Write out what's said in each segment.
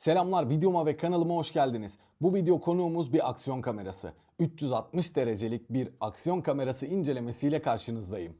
Selamlar videoma ve kanalıma hoş geldiniz. Bu video konuğumuz bir aksiyon kamerası. 360 derecelik bir aksiyon kamerası incelemesiyle karşınızdayım.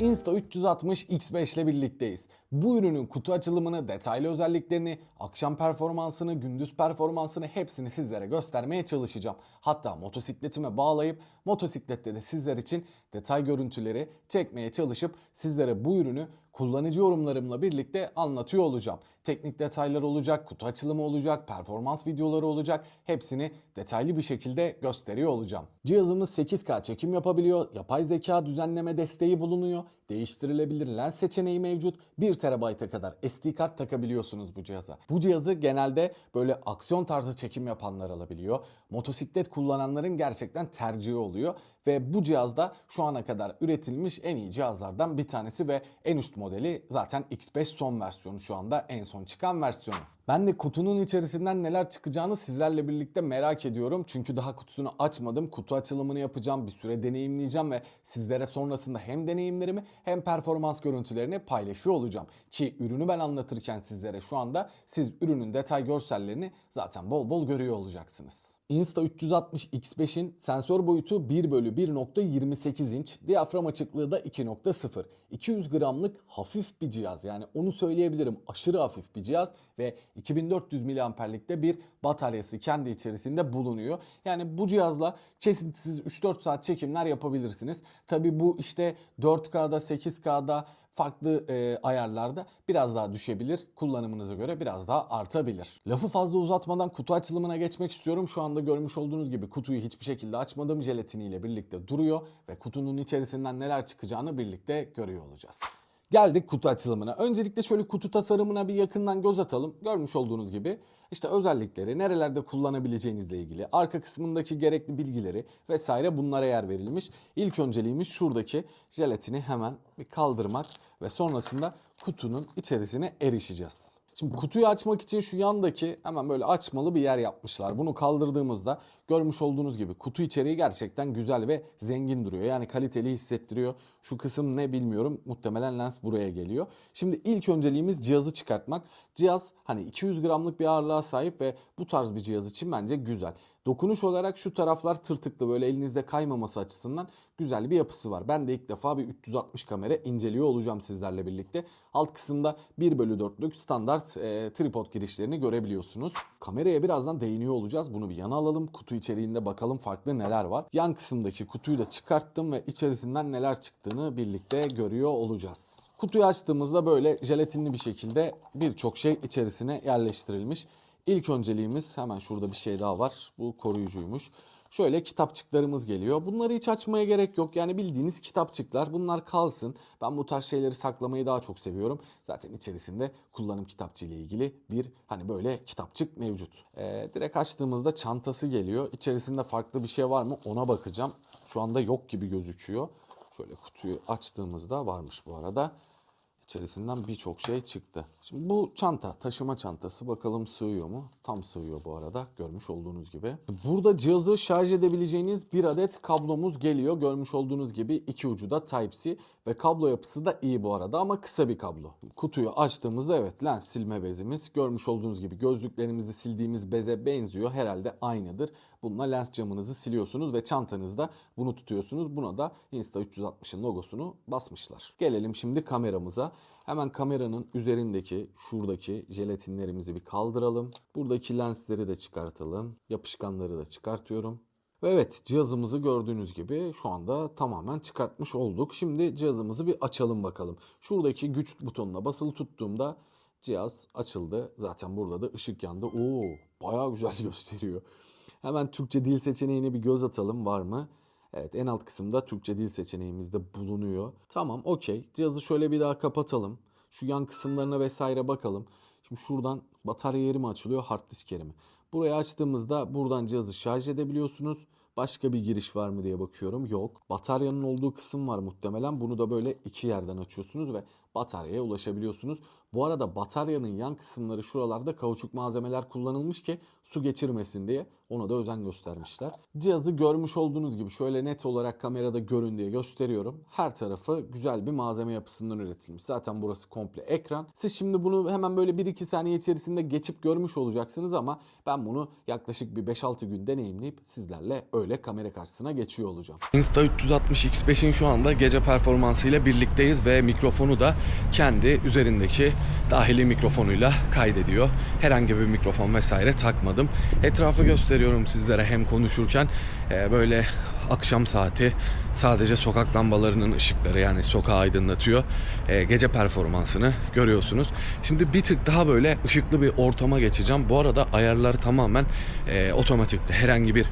Insta360 X5 ile birlikteyiz. Bu ürünün kutu açılımını, detaylı özelliklerini, akşam performansını, gündüz performansını hepsini sizlere göstermeye çalışacağım. Hatta motosikletime bağlayıp motosiklette de sizler için detay görüntüleri çekmeye çalışıp sizlere bu ürünü kullanıcı yorumlarımla birlikte anlatıyor olacağım. Teknik detaylar olacak, kutu açılımı olacak, performans videoları olacak. Hepsini detaylı bir şekilde gösteriyor olacağım. Cihazımız 8K çekim yapabiliyor, yapay zeka düzenleme desteği bulunuyor, değiştirilebilir lens seçeneği mevcut. 1 TB'a kadar SD kart takabiliyorsunuz bu cihaza. Bu cihazı genelde böyle aksiyon tarzı çekim yapanlar alabiliyor. Motosiklet kullananların gerçekten tercihi oluyor ve bu cihazda şu ana kadar üretilmiş en iyi cihazlardan bir tanesi ve en üst modeli zaten X5 son versiyonu şu anda en son çıkan versiyonu. Ben de kutunun içerisinden neler çıkacağını sizlerle birlikte merak ediyorum. Çünkü daha kutusunu açmadım. Kutu açılımını yapacağım, bir süre deneyimleyeceğim ve sizlere sonrasında hem deneyimlerimi hem performans görüntülerini paylaşıyor olacağım. Ki ürünü ben anlatırken sizlere şu anda siz ürünün detay görsellerini zaten bol bol görüyor olacaksınız. Insta360 X5'in sensör boyutu 1 bölü 1.28 inç, diyafram açıklığı da 2.0. 200 gramlık hafif bir cihaz yani onu söyleyebilirim aşırı hafif bir cihaz ve 2400 miliamperlikte bir bataryası kendi içerisinde bulunuyor. Yani bu cihazla kesintisiz 3-4 saat çekimler yapabilirsiniz. Tabi bu işte 4K'da 8K'da farklı e, ayarlarda biraz daha düşebilir. Kullanımınıza göre biraz daha artabilir. Lafı fazla uzatmadan kutu açılımına geçmek istiyorum. Şu anda görmüş olduğunuz gibi kutuyu hiçbir şekilde açmadım. Jelatiniyle birlikte duruyor ve kutunun içerisinden neler çıkacağını birlikte görüyor olacağız. Geldik kutu açılımına. Öncelikle şöyle kutu tasarımına bir yakından göz atalım. Görmüş olduğunuz gibi işte özellikleri, nerelerde kullanabileceğinizle ilgili, arka kısmındaki gerekli bilgileri vesaire bunlara yer verilmiş. İlk önceliğimiz şuradaki jelatini hemen bir kaldırmak ve sonrasında kutunun içerisine erişeceğiz. Şimdi kutuyu açmak için şu yandaki hemen böyle açmalı bir yer yapmışlar. Bunu kaldırdığımızda görmüş olduğunuz gibi kutu içeriği gerçekten güzel ve zengin duruyor. Yani kaliteli hissettiriyor. Şu kısım ne bilmiyorum. Muhtemelen lens buraya geliyor. Şimdi ilk önceliğimiz cihazı çıkartmak. Cihaz hani 200 gramlık bir ağırlığa sahip ve bu tarz bir cihaz için bence güzel. Dokunuş olarak şu taraflar tırtıklı böyle elinizde kaymaması açısından güzel bir yapısı var. Ben de ilk defa bir 360 kamera inceliyor olacağım sizlerle birlikte. Alt kısımda 1 bölü 4'lük standart e, tripod girişlerini görebiliyorsunuz. Kameraya birazdan değiniyor olacağız. Bunu bir yana alalım. Kutu içeriğinde bakalım farklı neler var. Yan kısımdaki kutuyu da çıkarttım ve içerisinden neler çıktığını birlikte görüyor olacağız. Kutuyu açtığımızda böyle jelatinli bir şekilde birçok şey içerisine yerleştirilmiş. İlk önceliğimiz hemen şurada bir şey daha var. Bu koruyucuymuş. Şöyle kitapçıklarımız geliyor. Bunları hiç açmaya gerek yok. Yani bildiğiniz kitapçıklar. Bunlar kalsın. Ben bu tarz şeyleri saklamayı daha çok seviyorum. Zaten içerisinde kullanım kitapçı ile ilgili bir hani böyle kitapçık mevcut. Ee, direkt açtığımızda çantası geliyor. İçerisinde farklı bir şey var mı ona bakacağım. Şu anda yok gibi gözüküyor. Şöyle kutuyu açtığımızda varmış bu arada. İçerisinden birçok şey çıktı. Şimdi bu çanta, taşıma çantası bakalım sığıyor mu? Tam sığıyor bu arada görmüş olduğunuz gibi. Burada cihazı şarj edebileceğiniz bir adet kablomuz geliyor. Görmüş olduğunuz gibi iki ucu da Type-C ve kablo yapısı da iyi bu arada ama kısa bir kablo. Kutuyu açtığımızda evet lens silme bezimiz görmüş olduğunuz gibi gözlüklerimizi sildiğimiz beze benziyor. Herhalde aynıdır. Bununla lens camınızı siliyorsunuz ve çantanızda bunu tutuyorsunuz. Buna da Insta360'ın logosunu basmışlar. Gelelim şimdi kameramıza. Hemen kameranın üzerindeki şuradaki jelatinlerimizi bir kaldıralım. Buradaki lensleri de çıkartalım. Yapışkanları da çıkartıyorum. Ve evet cihazımızı gördüğünüz gibi şu anda tamamen çıkartmış olduk. Şimdi cihazımızı bir açalım bakalım. Şuradaki güç butonuna basılı tuttuğumda cihaz açıldı. Zaten burada da ışık yandı. Oo bayağı güzel gösteriyor. Hemen Türkçe dil seçeneğine bir göz atalım var mı? Evet en alt kısımda Türkçe dil seçeneğimiz de bulunuyor. Tamam okey. Cihazı şöyle bir daha kapatalım. Şu yan kısımlarına vesaire bakalım. Şimdi şuradan batarya yeri mi açılıyor, hard disk yeri mi? Burayı açtığımızda buradan cihazı şarj edebiliyorsunuz. Başka bir giriş var mı diye bakıyorum. Yok. Bataryanın olduğu kısım var muhtemelen. Bunu da böyle iki yerden açıyorsunuz ve bataryaya ulaşabiliyorsunuz. Bu arada bataryanın yan kısımları şuralarda kauçuk malzemeler kullanılmış ki su geçirmesin diye ona da özen göstermişler. Cihazı görmüş olduğunuz gibi şöyle net olarak kamerada görün diye gösteriyorum. Her tarafı güzel bir malzeme yapısından üretilmiş. Zaten burası komple ekran. Siz şimdi bunu hemen böyle 1-2 saniye içerisinde geçip görmüş olacaksınız ama ben bunu yaklaşık bir 5-6 gün deneyimleyip sizlerle öyle kamera karşısına geçiyor olacağım. Insta360 X5'in şu anda gece performansıyla birlikteyiz ve mikrofonu da kendi üzerindeki dahili mikrofonuyla kaydediyor. Herhangi bir mikrofon vesaire takmadım. Etrafı gösteriyorum sizlere hem konuşurken e, böyle akşam saati sadece sokak lambalarının ışıkları yani sokağı aydınlatıyor. E, gece performansını görüyorsunuz. Şimdi bir tık daha böyle ışıklı bir ortama geçeceğim. Bu arada ayarlar tamamen e, otomatikte. Herhangi bir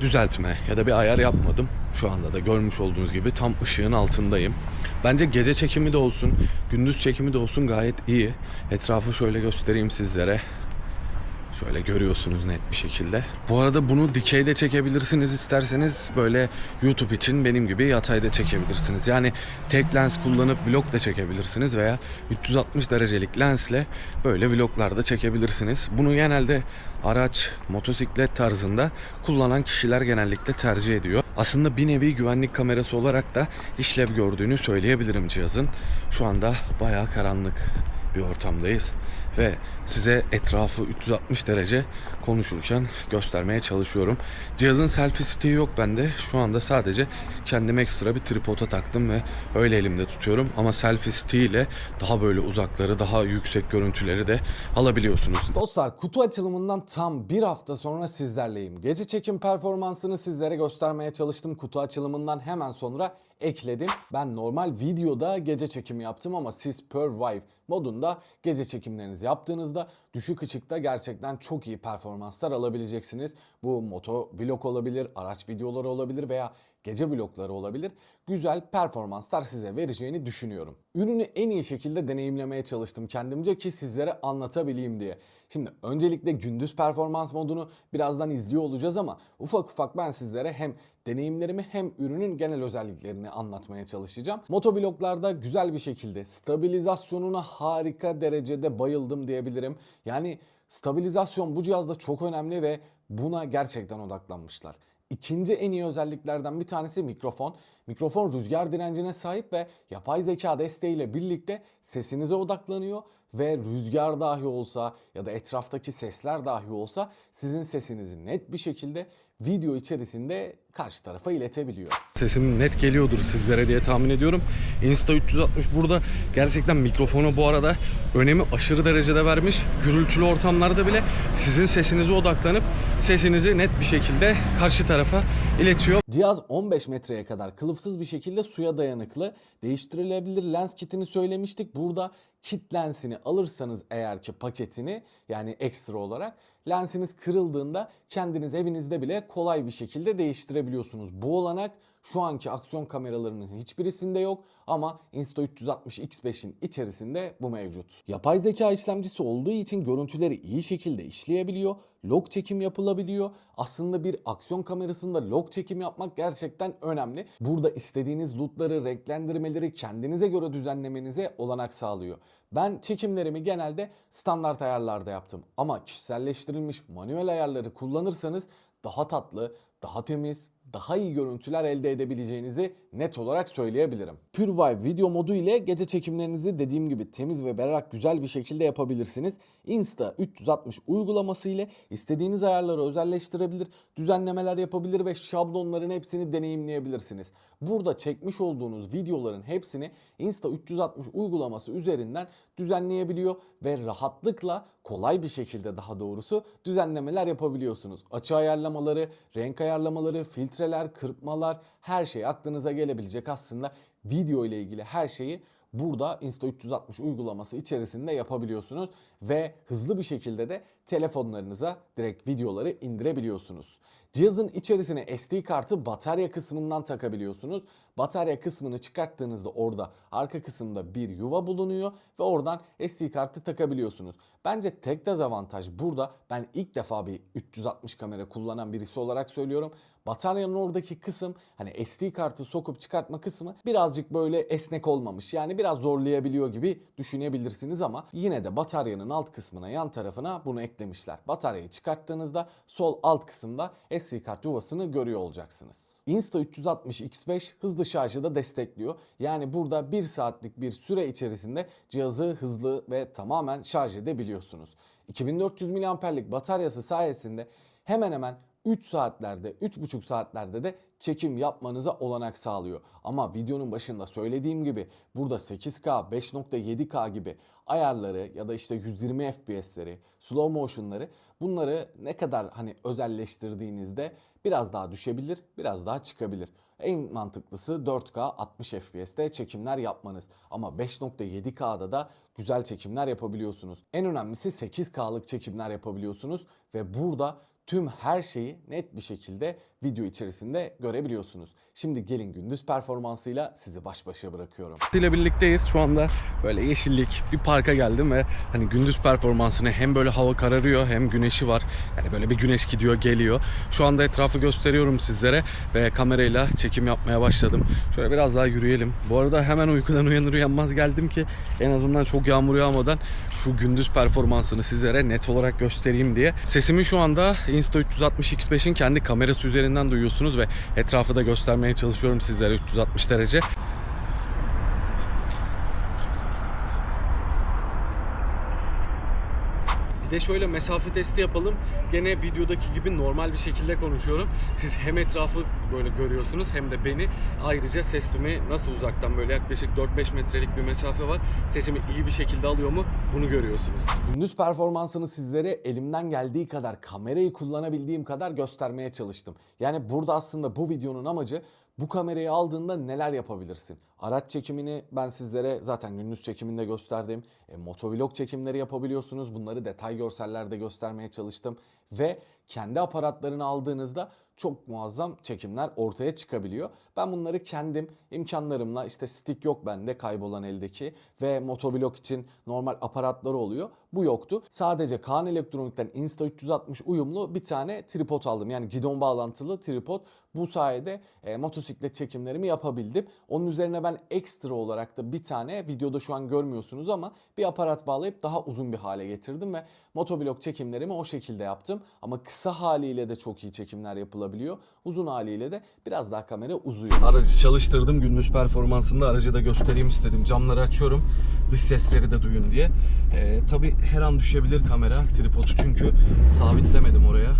düzeltme ya da bir ayar yapmadım. Şu anda da görmüş olduğunuz gibi tam ışığın altındayım. Bence gece çekimi de olsun, gündüz çekimi de olsun gayet iyi. Etrafı şöyle göstereyim sizlere. Şöyle görüyorsunuz net bir şekilde. Bu arada bunu dikeyde çekebilirsiniz isterseniz böyle YouTube için benim gibi yatayda çekebilirsiniz. Yani tek lens kullanıp vlog da çekebilirsiniz veya 360 derecelik lensle böyle vloglarda çekebilirsiniz. Bunu genelde araç, motosiklet tarzında kullanan kişiler genellikle tercih ediyor. Aslında bir nevi güvenlik kamerası olarak da işlev gördüğünü söyleyebilirim cihazın. Şu anda bayağı karanlık bir ortamdayız ve size etrafı 360 derece konuşurken göstermeye çalışıyorum. Cihazın selfie stick'i yok bende. Şu anda sadece kendime ekstra bir tripoda taktım ve öyle elimde tutuyorum. Ama selfie stick ile daha böyle uzakları, daha yüksek görüntüleri de alabiliyorsunuz. Dostlar kutu açılımından tam bir hafta sonra sizlerleyim. Gece çekim performansını sizlere göstermeye çalıştım. Kutu açılımından hemen sonra ekledim. Ben normal videoda gece çekimi yaptım ama siz Per Vive modunda gece çekimlerinizi yaptığınızda düşük ışıkta gerçekten çok iyi performanslar alabileceksiniz. Bu moto vlog olabilir, araç videoları olabilir veya gece vlogları olabilir. Güzel performanslar size vereceğini düşünüyorum. Ürünü en iyi şekilde deneyimlemeye çalıştım kendimce ki sizlere anlatabileyim diye. Şimdi öncelikle gündüz performans modunu birazdan izliyor olacağız ama ufak ufak ben sizlere hem deneyimlerimi hem ürünün genel özelliklerini anlatmaya çalışacağım. Motovloglarda güzel bir şekilde stabilizasyonuna harika derecede bayıldım diyebilirim. Yani stabilizasyon bu cihazda çok önemli ve buna gerçekten odaklanmışlar. İkinci en iyi özelliklerden bir tanesi mikrofon. Mikrofon rüzgar direncine sahip ve yapay zeka desteğiyle birlikte sesinize odaklanıyor ve rüzgar dahi olsa ya da etraftaki sesler dahi olsa sizin sesinizi net bir şekilde video içerisinde karşı tarafa iletebiliyor. Sesim net geliyordur sizlere diye tahmin ediyorum. Insta 360 burada gerçekten mikrofonu bu arada önemi aşırı derecede vermiş. Gürültülü ortamlarda bile sizin sesinize odaklanıp sesinizi net bir şekilde karşı tarafa iletiyor. Cihaz 15 metreye kadar kılıfsız bir şekilde suya dayanıklı. Değiştirilebilir lens kitini söylemiştik. Burada kit lensini alırsanız eğer ki paketini yani ekstra olarak lensiniz kırıldığında kendiniz evinizde bile kolay bir şekilde değiştirebiliyorsunuz. Bu olanak şu anki aksiyon kameralarının hiçbirisinde yok ama Insta360 X5'in içerisinde bu mevcut. Yapay zeka işlemcisi olduğu için görüntüleri iyi şekilde işleyebiliyor. Log çekim yapılabiliyor. Aslında bir aksiyon kamerasında log çekim yapmak gerçekten önemli. Burada istediğiniz lootları, renklendirmeleri kendinize göre düzenlemenize olanak sağlıyor. Ben çekimlerimi genelde standart ayarlarda yaptım. Ama kişiselleştirilmiş manuel ayarları kullanırsanız daha tatlı, daha temiz, daha iyi görüntüler elde edebileceğinizi net olarak söyleyebilirim. PureVive video modu ile gece çekimlerinizi dediğim gibi temiz ve berrak güzel bir şekilde yapabilirsiniz. Insta 360 uygulaması ile istediğiniz ayarları özelleştirebilir, düzenlemeler yapabilir ve şablonların hepsini deneyimleyebilirsiniz. Burada çekmiş olduğunuz videoların hepsini Insta 360 uygulaması üzerinden düzenleyebiliyor ve rahatlıkla kolay bir şekilde daha doğrusu düzenlemeler yapabiliyorsunuz. Açı ayarlamaları, renk ayarlamaları, filtreler, kırpmalar her şey aklınıza gelebilecek aslında. Video ile ilgili her şeyi burada Insta360 uygulaması içerisinde yapabiliyorsunuz ve hızlı bir şekilde de telefonlarınıza direkt videoları indirebiliyorsunuz. Cihazın içerisine SD kartı batarya kısmından takabiliyorsunuz. Batarya kısmını çıkarttığınızda orada arka kısımda bir yuva bulunuyor ve oradan SD kartı takabiliyorsunuz. Bence tek dezavantaj burada ben ilk defa bir 360 kamera kullanan birisi olarak söylüyorum. Bataryanın oradaki kısım hani SD kartı sokup çıkartma kısmı birazcık böyle esnek olmamış. Yani biraz zorlayabiliyor gibi düşünebilirsiniz ama yine de bataryanın alt kısmına yan tarafına bunu eklemişler. Bataryayı çıkarttığınızda sol alt kısımda SD kart yuvasını görüyor olacaksınız. Insta360 X5 hızlı şarjı da destekliyor. Yani burada 1 saatlik bir süre içerisinde cihazı hızlı ve tamamen şarj edebiliyorsunuz. 2400 mAh'lik bataryası sayesinde hemen hemen 3 saatlerde, 3,5 saatlerde de çekim yapmanıza olanak sağlıyor. Ama videonun başında söylediğim gibi burada 8K, 5.7K gibi ayarları ya da işte 120 FPS'leri, slow motion'ları bunları ne kadar hani özelleştirdiğinizde biraz daha düşebilir, biraz daha çıkabilir. En mantıklısı 4K 60 FPS'te çekimler yapmanız. Ama 5.7K'da da güzel çekimler yapabiliyorsunuz. En önemlisi 8K'lık çekimler yapabiliyorsunuz ve burada tüm her şeyi net bir şekilde video içerisinde görebiliyorsunuz. Şimdi gelin gündüz performansıyla sizi baş başa bırakıyorum. ile birlikteyiz. Şu anda böyle yeşillik bir parka geldim ve hani gündüz performansını hem böyle hava kararıyor hem güneşi var. Yani böyle bir güneş gidiyor geliyor. Şu anda etrafı gösteriyorum sizlere ve kamerayla çekim yapmaya başladım. Şöyle biraz daha yürüyelim. Bu arada hemen uykudan uyanır uyanmaz geldim ki en azından çok yağmur yağmadan şu gündüz performansını sizlere net olarak göstereyim diye. Sesimi şu anda Insta360 X5'in kendi kamerası üzerinden duyuyorsunuz ve etrafı da göstermeye çalışıyorum sizlere 360 derece. De şöyle mesafe testi yapalım. Gene videodaki gibi normal bir şekilde konuşuyorum. Siz hem etrafı böyle görüyorsunuz hem de beni. Ayrıca sesimi nasıl uzaktan böyle yaklaşık 4-5 metrelik bir mesafe var. Sesimi iyi bir şekilde alıyor mu? Bunu görüyorsunuz. Gündüz performansını sizlere elimden geldiği kadar kamerayı kullanabildiğim kadar göstermeye çalıştım. Yani burada aslında bu videonun amacı bu kamerayı aldığında neler yapabilirsin? Araç çekimini ben sizlere zaten gündüz çekiminde gösterdim. E, motovlog çekimleri yapabiliyorsunuz. Bunları detay görsellerde göstermeye çalıştım. Ve kendi aparatlarını aldığınızda çok muazzam çekimler ortaya çıkabiliyor. Ben bunları kendim imkanlarımla işte stick yok bende kaybolan eldeki ve motovlog için normal aparatları oluyor. Bu yoktu. Sadece Kaan Elektronik'ten Insta360 uyumlu bir tane tripod aldım. Yani gidon bağlantılı tripod. Bu sayede e, motosiklet çekimlerimi yapabildim. Onun üzerine ben ekstra olarak da bir tane videoda şu an görmüyorsunuz ama bir aparat bağlayıp daha uzun bir hale getirdim ve motovlog çekimlerimi o şekilde yaptım. Ama kısa haliyle de çok iyi çekimler yapılabiliyor. Uzun haliyle de biraz daha kamera uzuyor. Aracı çalıştırdım. Gündüz performansında aracı da göstereyim istedim. Camları açıyorum. Dış sesleri de duyun diye. Ee, Tabi her an düşebilir kamera. Tripodu çünkü sabitlemedim oraya.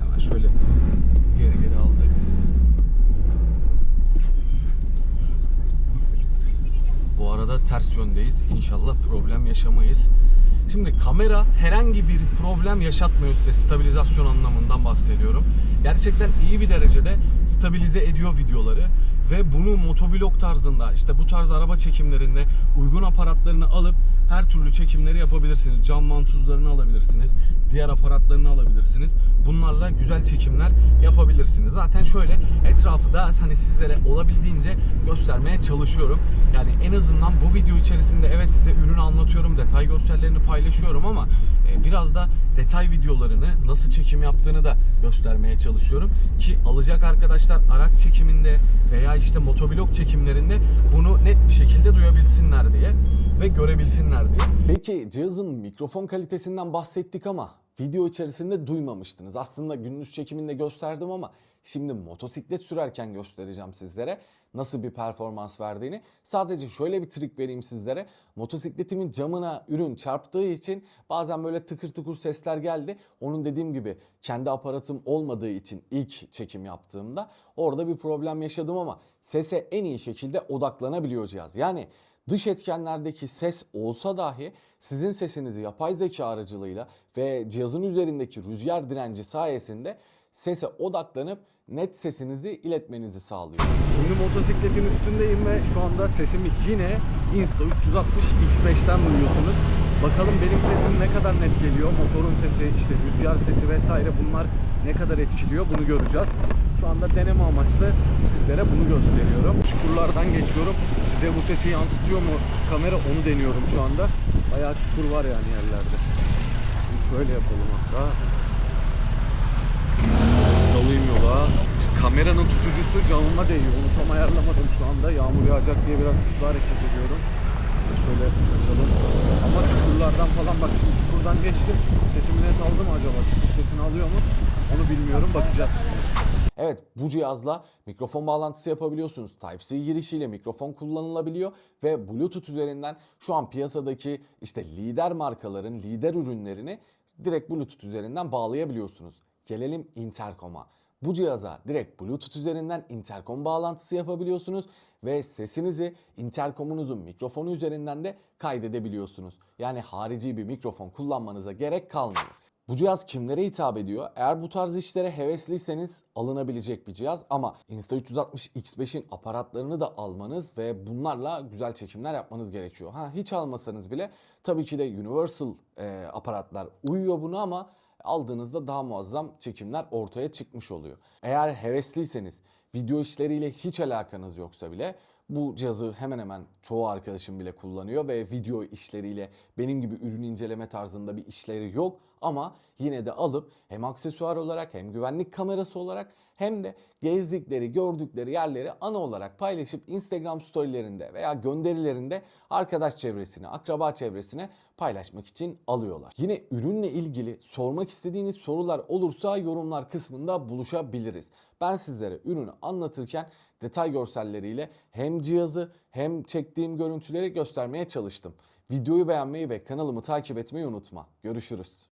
Hemen şöyle geri geri aldık. Bu arada ters yöndeyiz. İnşallah problem yaşamayız. Şimdi kamera herhangi bir problem yaşatmıyor size stabilizasyon anlamından bahsediyorum. Gerçekten iyi bir derecede stabilize ediyor videoları ve bunu motovlog tarzında işte bu tarz araba çekimlerinde uygun aparatlarını alıp her türlü çekimleri yapabilirsiniz. Cam vantuzlarını alabilirsiniz. Diğer aparatlarını alabilirsiniz. Bunlarla güzel çekimler yapabilirsiniz. Zaten şöyle etrafı da hani sizlere olabildiğince göstermeye çalışıyorum. Yani en azından bu video içerisinde evet size ürünü anlatıyorum, detay görsellerini paylaşıyorum ama e, biraz da detay videolarını nasıl çekim yaptığını da göstermeye çalışıyorum ki alacak arkadaşlar araç çekiminde veya işte motovlog çekimlerinde bunu net bir şekilde duyabilsinler diye ve görebilsinler diye. Peki cihazın mikrofon kalitesinden bahsettik ama video içerisinde duymamıştınız. Aslında gündüz çekiminde gösterdim ama şimdi motosiklet sürerken göstereceğim sizlere nasıl bir performans verdiğini. Sadece şöyle bir trik vereyim sizlere. Motosikletimin camına ürün çarptığı için bazen böyle tıkır tıkır sesler geldi. Onun dediğim gibi kendi aparatım olmadığı için ilk çekim yaptığımda orada bir problem yaşadım ama sese en iyi şekilde odaklanabiliyor cihaz. Yani dış etkenlerdeki ses olsa dahi sizin sesinizi yapay zeka aracılığıyla ve cihazın üzerindeki rüzgar direnci sayesinde sese odaklanıp net sesinizi iletmenizi sağlıyor. Şimdi motosikletin üstündeyim ve şu anda sesimi yine Insta 360 X5'ten duyuyorsunuz. Bakalım benim sesim ne kadar net geliyor. Motorun sesi, işte rüzgar sesi vesaire bunlar ne kadar etkiliyor bunu göreceğiz. Şu anda deneme amaçlı sizlere bunu gösteriyorum. Çukurlardan geçiyorum. Size bu sesi yansıtıyor mu kamera onu deniyorum şu anda. Bayağı çukur var yani yerlerde. Şimdi şöyle yapalım hatta. Dalayım yola. Kameranın tutucusu camıma değiyor. Onu tam ayarlamadım şu anda. Yağmur yağacak diye biraz hızlı hareket ediyorum. Şöyle açalım. Ama çukurlardan falan bak şimdi çukurdan geçtim. Sesimi net aldı mı acaba? Çukur sesini alıyor mu? Onu bilmiyorum. Bakacağız. Evet bu cihazla mikrofon bağlantısı yapabiliyorsunuz. Type-C girişiyle mikrofon kullanılabiliyor ve Bluetooth üzerinden şu an piyasadaki işte lider markaların lider ürünlerini direkt Bluetooth üzerinden bağlayabiliyorsunuz. Gelelim intercom'a. Bu cihaza direkt Bluetooth üzerinden intercom bağlantısı yapabiliyorsunuz ve sesinizi intercomunuzun mikrofonu üzerinden de kaydedebiliyorsunuz. Yani harici bir mikrofon kullanmanıza gerek kalmıyor. Bu cihaz kimlere hitap ediyor? Eğer bu tarz işlere hevesliyseniz alınabilecek bir cihaz ama Insta360 X5'in aparatlarını da almanız ve bunlarla güzel çekimler yapmanız gerekiyor. Ha hiç almasanız bile tabii ki de Universal e, aparatlar uyuyor buna ama aldığınızda daha muazzam çekimler ortaya çıkmış oluyor. Eğer hevesliyseniz video işleriyle hiç alakanız yoksa bile bu cihazı hemen hemen çoğu arkadaşım bile kullanıyor ve video işleriyle benim gibi ürün inceleme tarzında bir işleri yok ama yine de alıp hem aksesuar olarak hem güvenlik kamerası olarak hem de gezdikleri, gördükleri yerleri ana olarak paylaşıp Instagram storylerinde veya gönderilerinde arkadaş çevresine, akraba çevresine paylaşmak için alıyorlar. Yine ürünle ilgili sormak istediğiniz sorular olursa yorumlar kısmında buluşabiliriz. Ben sizlere ürünü anlatırken detay görselleriyle hem cihazı hem çektiğim görüntüleri göstermeye çalıştım. Videoyu beğenmeyi ve kanalımı takip etmeyi unutma. Görüşürüz.